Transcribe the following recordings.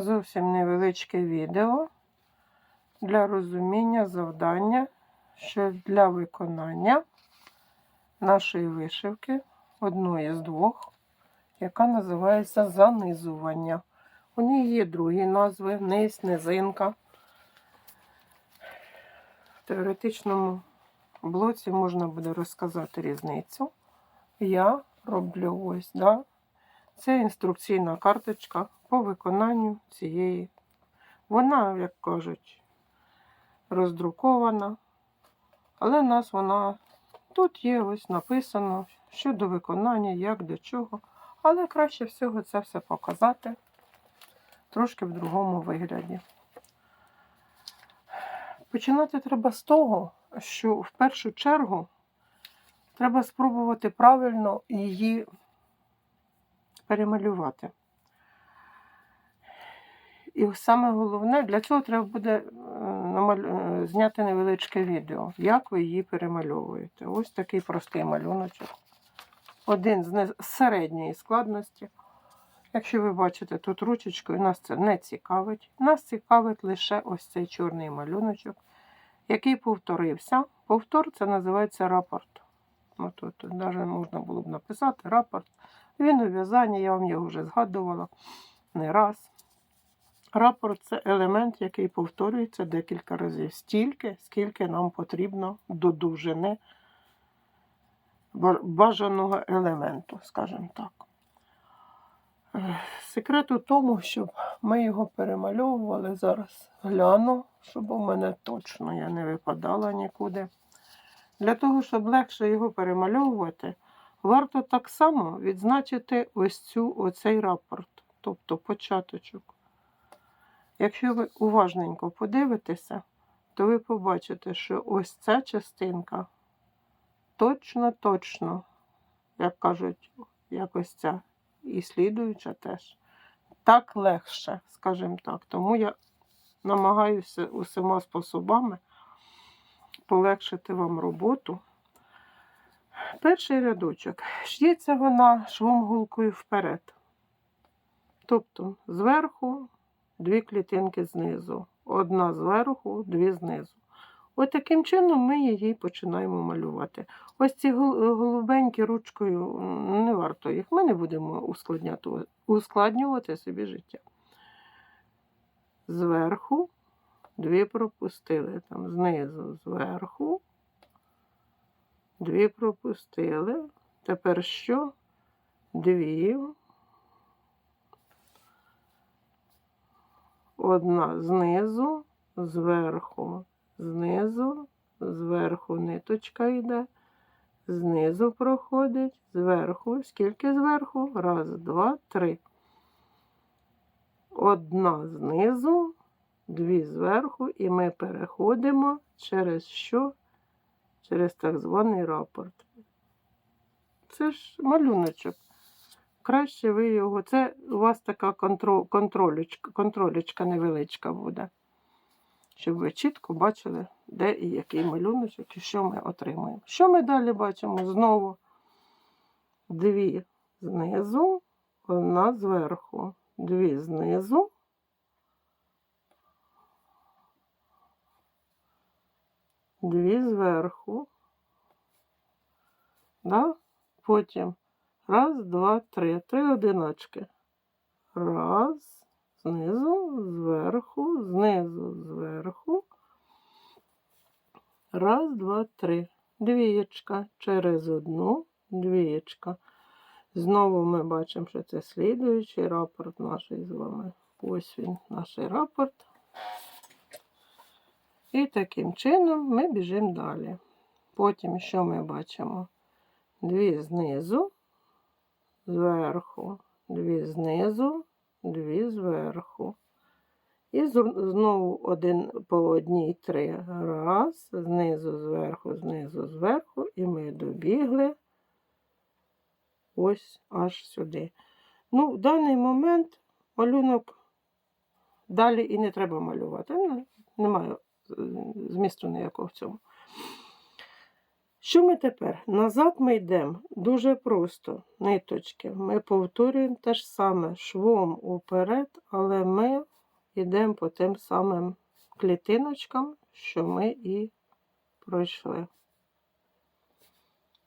зовсім невеличке відео для розуміння завдання, що для виконання нашої вишивки, одної з двох, яка називається занизування. У неї є другі назви, низ, низинка. В теоретичному блоці можна буде розказати різницю. Я роблю ось, да, це інструкційна карточка по виконанню цієї. Вона, як кажуть, роздрукована, але в нас вона тут є ось написано щодо виконання, як до чого. Але краще всього це все показати трошки в другому вигляді. Починати треба з того, що в першу чергу треба спробувати правильно її перемалювати. І саме головне, для цього треба буде е, е, зняти невеличке відео, як ви її перемальовуєте. Ось такий простий малюночок. Один з середньої складності. Якщо ви бачите тут ручечкою, нас це не цікавить. Нас цікавить лише ось цей чорний малюночок, який повторився. Повтор це називається рапорт. Тут, тут навіть можна було б написати рапорт. Він у в'язанні, я вам його вже згадувала не раз. Рапорт це елемент, який повторюється декілька разів. Стільки, скільки нам потрібно до довжини бажаного елементу, скажімо так. Секрет у тому, щоб ми його перемальовували. Зараз гляну, щоб у мене точно я не випадала нікуди. Для того, щоб легше його перемальовувати, варто так само відзначити ось цю, оцей рапорт, тобто початочок. Якщо ви уважненько подивитеся, то ви побачите, що ось ця частинка точно-точно, як кажуть, якось ця і слідуюча теж. Так легше, скажімо так. Тому я намагаюся усіма способами полегшити вам роботу. Перший рядочок. Ш'ється вона швом гулкою вперед. Тобто зверху дві клітинки знизу. Одна зверху, дві знизу. Ось таким чином ми її починаємо малювати. Ось ці гол- голубенькі ручкою не варто їх. Ми не будемо ускладнювати собі життя. Зверху дві пропустили. Там знизу, зверху. Дві пропустили. Тепер що? Дві. Одна знизу, зверху, знизу, зверху ниточка йде, знизу проходить, зверху. Скільки зверху? Раз, два, три. Одна знизу, дві зверху, і ми переходимо через що? Через так званий рапорт. Це ж малюночок. Краще ви його. Це у вас така контро, контролечка, контролечка невеличка буде. Щоб ви чітко бачили, де і який малюночок, і що ми отримуємо. Що ми далі бачимо? Знову дві знизу, одна зверху. Дві знизу. Дві зверху. Да? Потім раз, два, три. Три одиночки. Раз, знизу, зверху, знизу, зверху. Раз, два, три. Двієчка через одну, двієчка. Знову ми бачимо, що це слідуючий рапорт наш з вами. Ось він, наш рапорт. І таким чином ми біжимо далі. Потім що ми бачимо? Дві знизу, зверху, дві знизу, дві зверху. І знову один по одній три. Раз, знизу, зверху, знизу, зверху. І ми добігли ось аж сюди. Ну, в даний момент малюнок далі і не треба малювати. Ну, Немає змісту ніякого в цьому. Що ми тепер? Назад ми йдемо дуже просто, ниточки. Ми повторюємо те ж саме швом уперед, але ми йдемо по тим самим клітиночкам, що ми і пройшли.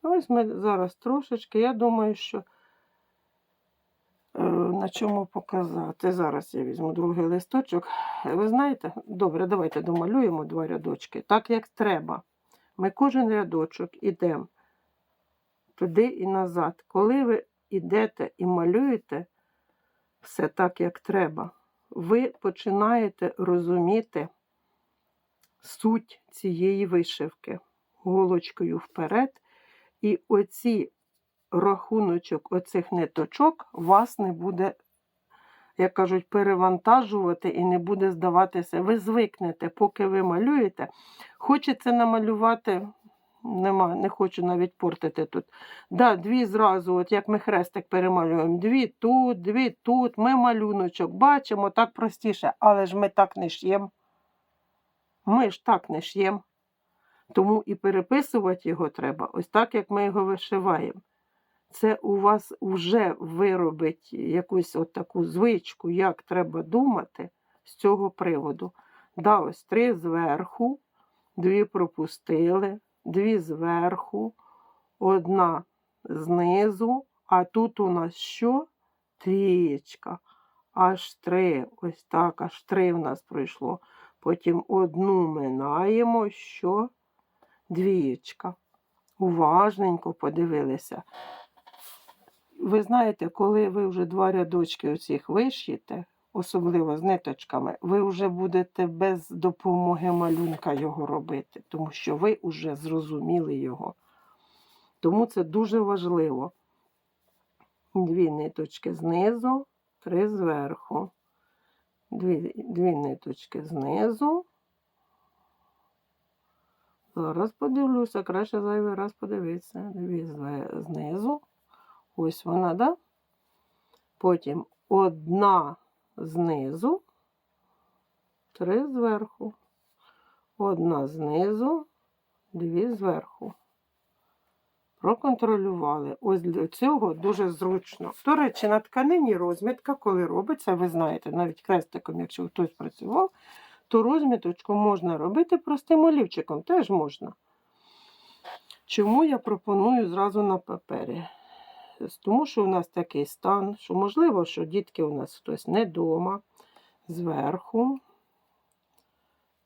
Ось ми зараз трошечки, я думаю, що на чому показати. Зараз я візьму другий листочок. Ви знаєте, добре, давайте домалюємо два рядочки, так як треба. Ми кожен рядочок ідемо туди і назад. Коли ви йдете і малюєте все так, як треба, ви починаєте розуміти суть цієї вишивки голочкою вперед. І оці рахуночок оцих ниточок вас не буде, як кажуть, перевантажувати і не буде здаватися. Ви звикнете, поки ви малюєте. Хочеться намалювати, нема, не хочу навіть портити тут. Да, дві зразу, от як ми хрестик перемалюємо, дві тут, дві тут. Ми малюночок бачимо, так простіше, але ж ми так не ш'ємо. Ми ж так не ш'ємо. Тому і переписувати його треба ось так, як ми його вишиваємо. Це у вас вже виробить якусь от таку звичку, як треба думати з цього приводу. Да, ось три зверху, дві пропустили, дві зверху, одна знизу, а тут у нас що? Трієчка. Аж три. Ось так, аж три в нас пройшло. Потім одну минаємо, що? Двієчка. Уважненько подивилися. Ви знаєте, коли ви вже два рядочки оцих виш'єте, особливо з ниточками, ви вже будете без допомоги малюнка його робити, тому що ви вже зрозуміли його. Тому це дуже важливо. Дві ниточки знизу, три зверху. Дві, дві ниточки знизу. Зараз подивлюся, краще зайвий раз подивитися. Дві знизу. Ось вона, да? Потім одна знизу, три зверху. Одна знизу, дві зверху. Проконтролювали. Ось для цього дуже зручно. До речі, на тканині розмітка, коли робиться, ви знаєте, навіть крестиком, якщо хтось працював, то розміточку можна робити простим олівчиком, теж можна. Чому я пропоную зразу на папері? Тому що у нас такий стан, що можливо, що дітки у нас хтось не вдома, зверху,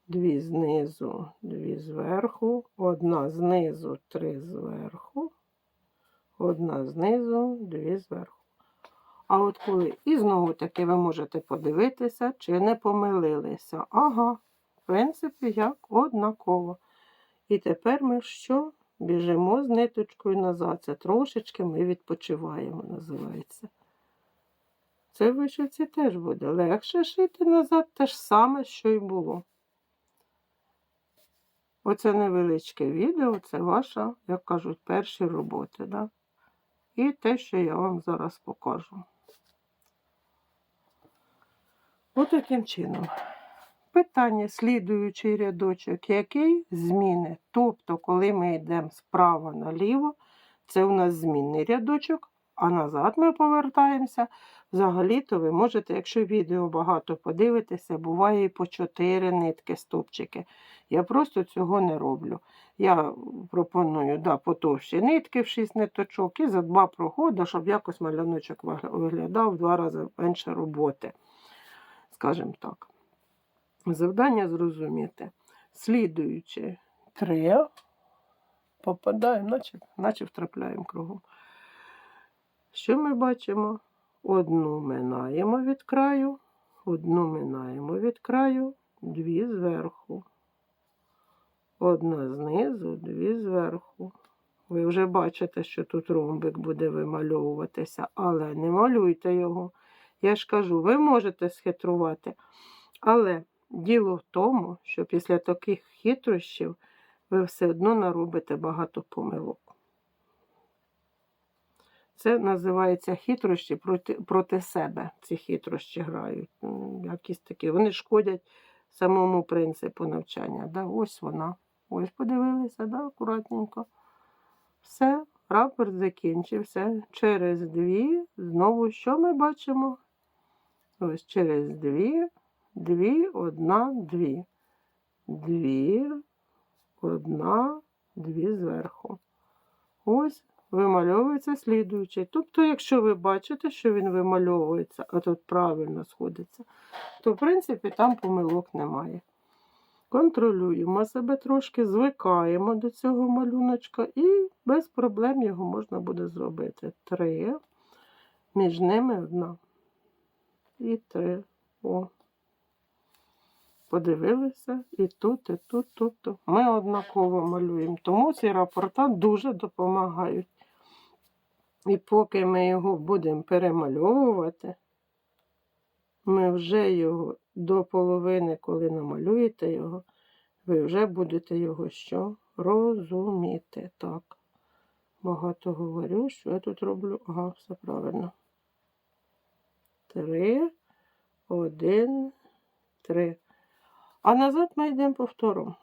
дві знизу, дві зверху, одна знизу, три зверху, одна знизу, дві зверху. А от коли і знову таки ви можете подивитися, чи не помилилися. Ага, в принципі, як однаково. І тепер ми що? Біжимо з ниточкою назад. Це трошечки ми відпочиваємо, називається. Це в вишивці теж буде легше шити назад те ж саме, що й було. Оце невеличке відео, це ваша, як кажуть, перші роботи. Да? І те, що я вам зараз покажу. Отаким чином. Питання, слідуючий рядочок, який зміни. Тобто, коли ми йдемо справа наліво, це у нас змінний рядочок, а назад ми повертаємося. Взагалі-то ви можете, якщо відео багато подивитися, буває і по 4 нитки стопчики. Я просто цього не роблю. Я пропоную да, потовщі нитки в 6 ниточок і за два проходи, щоб якось маляночок вигля- виглядав в два рази менше роботи. Скажімо так. Завдання зрозуміти. Слідуючи три, попадаємо, наче, наче втрапляємо кругом. Що ми бачимо? Одну минаємо від краю, одну минаємо від краю, дві зверху. Одна знизу, дві зверху. Ви вже бачите, що тут ромбик буде вимальовуватися, але не малюйте його. Я ж кажу, ви можете схитрувати, але діло в тому, що після таких хитрощів ви все одно наробите багато помилок. Це називається хитрощі проти, проти себе. Ці хитрощі грають. Якісь такі. Вони шкодять самому принципу навчання. Да? Ось вона. Ось подивилися, да? акуратненько. Все, рапорт закінчився. Через дві. Знову що ми бачимо? Ось через дві, дві, одна, дві. Дві, одна, дві зверху. Ось вимальовується слідуючий. Тобто, якщо ви бачите, що він вимальовується, а тут правильно сходиться, то в принципі там помилок немає. Контролюємо себе трошки, звикаємо до цього малюночка і без проблем його можна буде зробити. Три, між ними одна. І три. О. Подивилися і тут, і тут, тобто ми однаково малюємо. Тому ці рапорта дуже допомагають. І поки ми його будемо перемальовувати, ми вже його до половини, коли намалюєте його, ви вже будете його що? Розуміти. Так. Багато говорю, що я тут роблю. Ага, все правильно. Три, один, три. А назад ми йдемо повтором.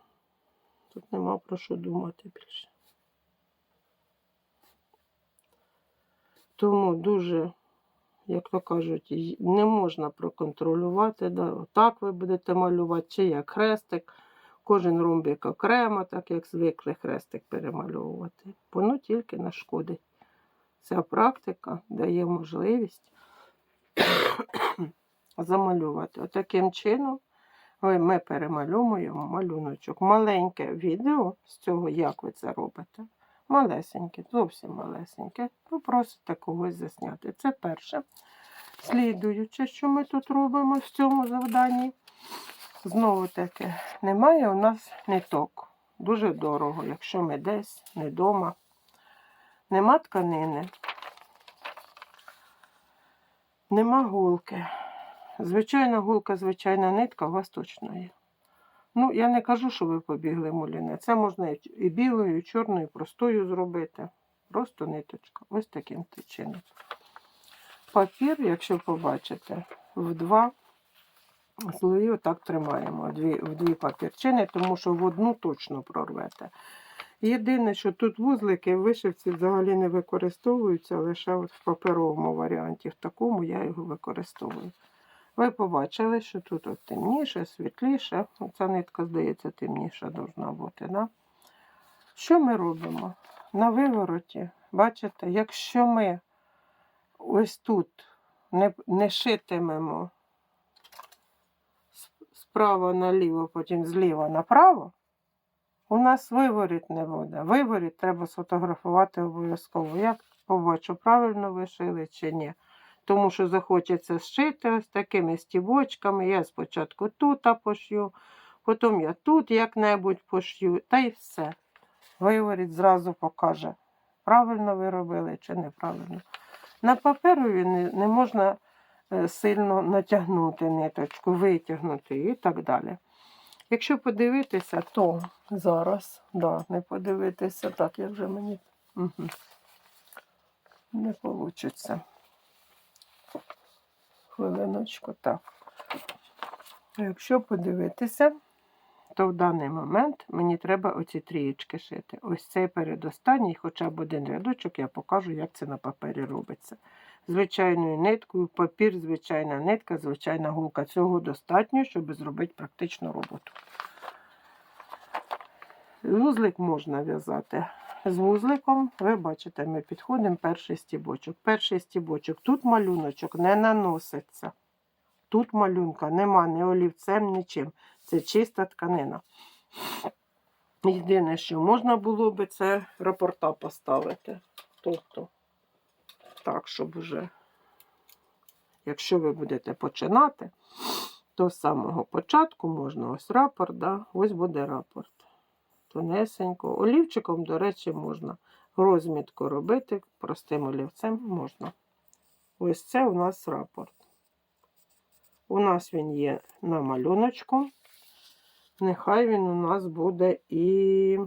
Тут нема про що думати більше. Тому дуже, як то кажуть, не можна проконтролювати. Да. Так ви будете малювати, чи як хрестик. Кожен ромбик окремо, так як звикли хрестик перемальовувати. Воно тільки нашкодить. Ця практика дає можливість замалювати. Отаким чином ви- ми перемальовуємо малюночок. Маленьке відео з цього, як ви це робите. Малесеньке, зовсім малесеньке. Ви просите когось засняти. Це перше. Слідуюче, що ми тут робимо в цьому завданні. Знову таки, немає у нас ниток. Дуже дорого, якщо ми десь, не вдома. Нема тканини. Нема гулки. Звичайна гулка, звичайна нитка у вас точно є. Ну, я не кажу, що ви побігли муліне. Це можна і білою, і чорною, і простою зробити. Просто ниточка. Ось таким чином. Папір, якщо побачите, в два слої отак тримаємо. Дві, в дві папірчини, тому що в одну точно прорвете. Єдине, що тут вузлики в вишивці взагалі не використовуються, лише от в паперовому варіанті. В такому я його використовую. Ви побачили, що тут от темніше, світліше. Ця нитка, здається, темніша должна бути. Да? Що ми робимо? На вивороті, бачите, якщо ми ось тут не, не шитимемо справа наліво, потім зліва направо, у нас виворіт не буде. Виворіт треба сфотографувати обов'язково. Я побачу, правильно ви шили чи ні. Тому що захочеться зшити ось такими стібочками. Я спочатку тут пошью, потім я тут як-небудь пошью, та й все. Виворіт зразу покаже, правильно ви робили чи неправильно. На паперові не, не можна е, сильно натягнути ниточку, витягнути і так далі. Якщо подивитися, то зараз, да, не подивитися, так як вже мені угу. не вийде. Хвилиночку, так. Якщо подивитися, то в даний момент мені треба оці трієчки шити. Ось цей передостанній, хоча б один рядочок, я покажу, як це на папері робиться. Звичайною ниткою, папір, звичайна нитка, звичайна гулка. Цього достатньо, щоб зробити практичну роботу. Вузлик можна в'язати. З вузликом, ви бачите, ми підходимо перший стібочок. Перший стібочок. Тут малюночок не наноситься. Тут малюнка нема ні олівцем, нічим. Це чиста тканина. Єдине, що можна було би, це рапорта поставити. Тобто, так, щоб вже, якщо ви будете починати, то з самого початку можна ось рапорт, да? ось буде рапорт. Тонесенько. Олівчиком, до речі, можна розмітку робити, простим олівцем можна. Ось це у нас рапорт. У нас він є на малюночку. Нехай він у нас буде і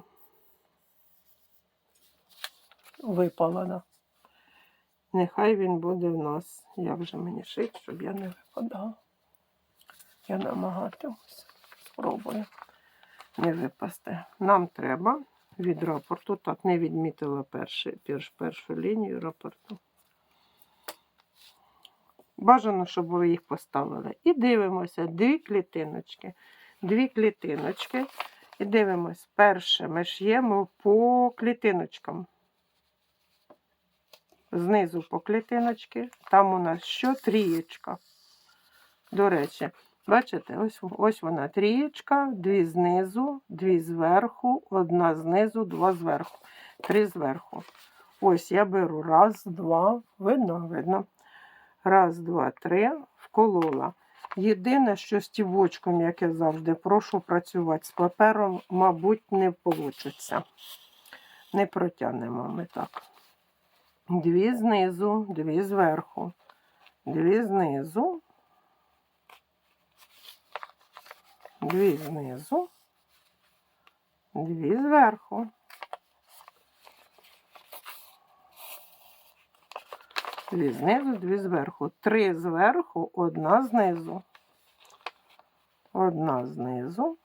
випалена. Нехай він буде в нас, як же мені шить, щоб я не випадала. Я намагатимуся. Спробую не випасти. Нам треба від рапорту. Так, не відмітила перший, перш, першу лінію рапорту. Бажано, щоб ви їх поставили. І дивимося дві клітиночки. Дві клітиночки. І дивимось, перше ми ш'ємо по клітиночкам. Знизу по клітиночки. Там у нас що? Трієчка. До речі, бачите, ось, ось вона трієчка, дві знизу, дві зверху, одна знизу, два зверху, три зверху. Ось я беру раз, два, видно, видно. Раз, два, три, вколола. Єдине, що з тівочком, як я завжди, прошу працювати з папером, мабуть, не вийде. Не протягнемо ми так. Дві знизу, дві зверху, дві знизу, дві знизу, дві зверху. Дві знизу, дві зверху. Три зверху, одна знизу. Одна знизу.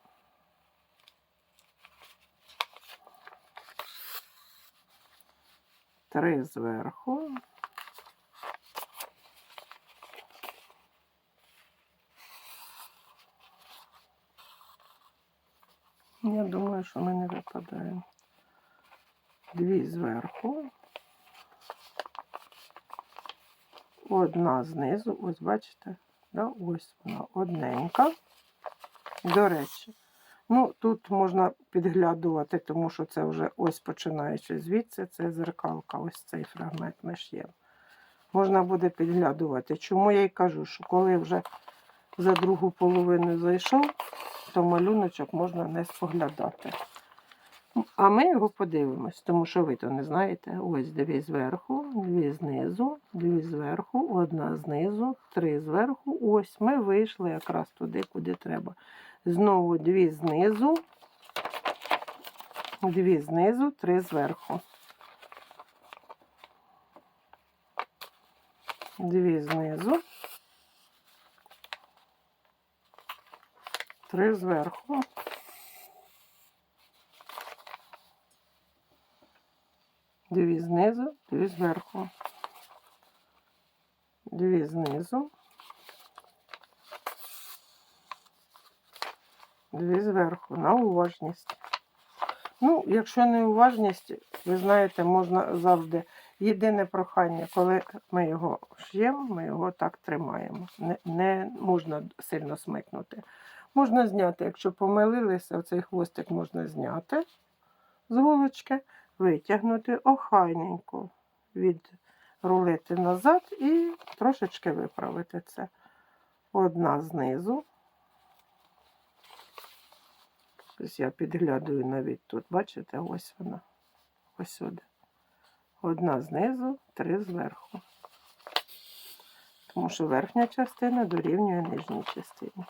Три зверху. Я думаю, що ми не випадаємо. Дві зверху. Одна знизу, ось бачите, да? ось вона одненька. До речі, ну тут можна підглядувати, тому що це вже ось починаючи звідси, це зеркалка, ось цей фрагмент ми ш'ємо. Можна буде підглядувати. Чому я й кажу, що коли вже за другу половину зайшов, то малюночок можна не споглядати. А ми його подивимось, тому що ви то не знаєте. Ось дві зверху, дві знизу, дві зверху, одна знизу, три зверху. Ось ми вийшли якраз туди, куди треба. Знову дві знизу, дві знизу, три зверху. Дві знизу, три зверху. Дві знизу, дві зверху. Дві знизу. Дві зверху. На уважність. Ну, якщо не уважність, ви знаєте, можна завжди. Єдине прохання, коли ми його ш'ємо, ми його так тримаємо. Не, не можна сильно смикнути. Можна зняти, якщо помилилися, цей хвостик можна зняти з голочки витягнути охайненько, відрулити назад і трошечки виправити це. Одна знизу. Ось я підглядую навіть тут, бачите, ось вона. Ось сюди. Одна знизу, три зверху. Тому що верхня частина дорівнює нижній частині.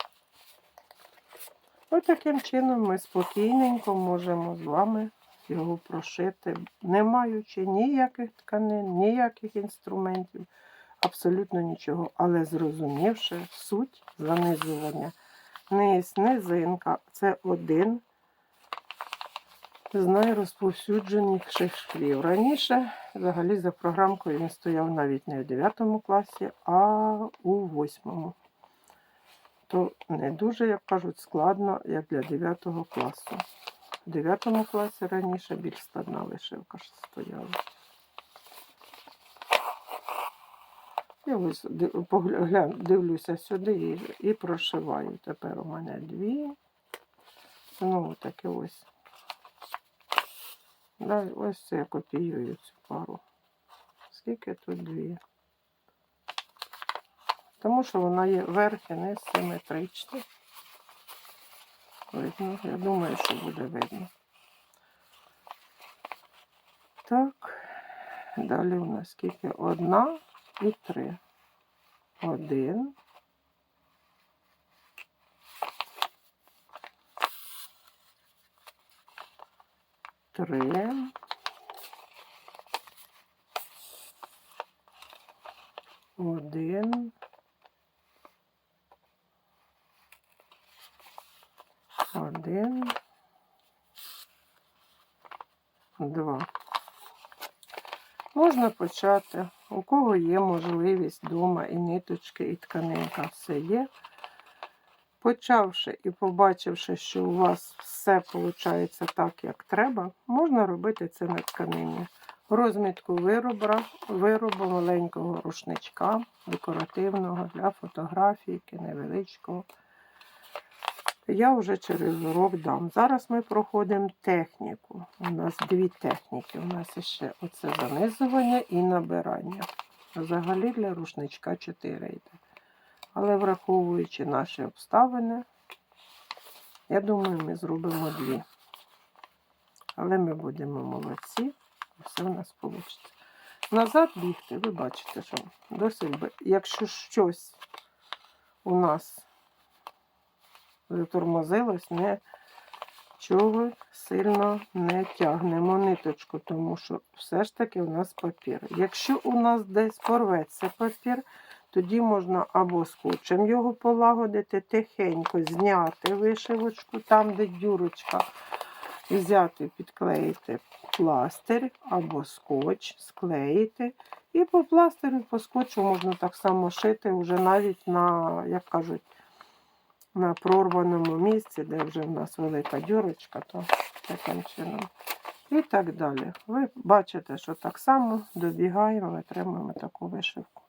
Таким чином ми спокійненько можемо з вами його прошити, не маючи ніяких тканин, ніяких інструментів, абсолютно нічого, але зрозумівши суть занизування. Низ, низинка це один з найрозповсюдженіших швів. Раніше, взагалі, за програмкою він стояв навіть не в 9 класі, а у 8. То не дуже, як кажуть, складно, як для 9 класу. В 9 класі раніше більш складна вишивка стояла. Я ось дивлюся сюди і, прошиваю. Тепер у мене дві. Знову таки ось. Да, ось це я копіюю цю пару. Скільки тут дві? Тому що вона є верх і низ симетрична. Видно, я думаю, що буде видно. Так, далі у нас скільки? Одна і три. Один. Три. Один. Один. два. Можна почати, у кого є можливість вдома і ниточки, і тканинка, все є. Почавши і побачивши, що у вас все виходить так, як треба, можна робити це на тканині. Розмітку вироба, виробу маленького рушничка, декоративного для фотографійки, невеличкого. Я вже через урок дам. Зараз ми проходимо техніку. У нас дві техніки. У нас ще оце занизування і набирання. Взагалі для рушничка 4 йде. Але враховуючи наші обставини, я думаю, ми зробимо дві. Але ми будемо молодці, все в нас вийде. Назад бігти, ви бачите, що досить, якщо щось у нас затормозилось, не чого сильно не тягнемо ниточку, тому що все ж таки у нас папір. Якщо у нас десь порветься папір, тоді можна або скотчем його полагодити, тихенько зняти вишивочку, там, де дюрочка, взяти, підклеїти пластир або скотч, склеїти. І по пластиру, по скотчу можна так само шити вже навіть на, як кажуть, на прорваному місці, де вже в нас велика дюрочка, то таким чином. І так далі. Ви бачите, що так само добігаємо, отримуємо таку вишивку.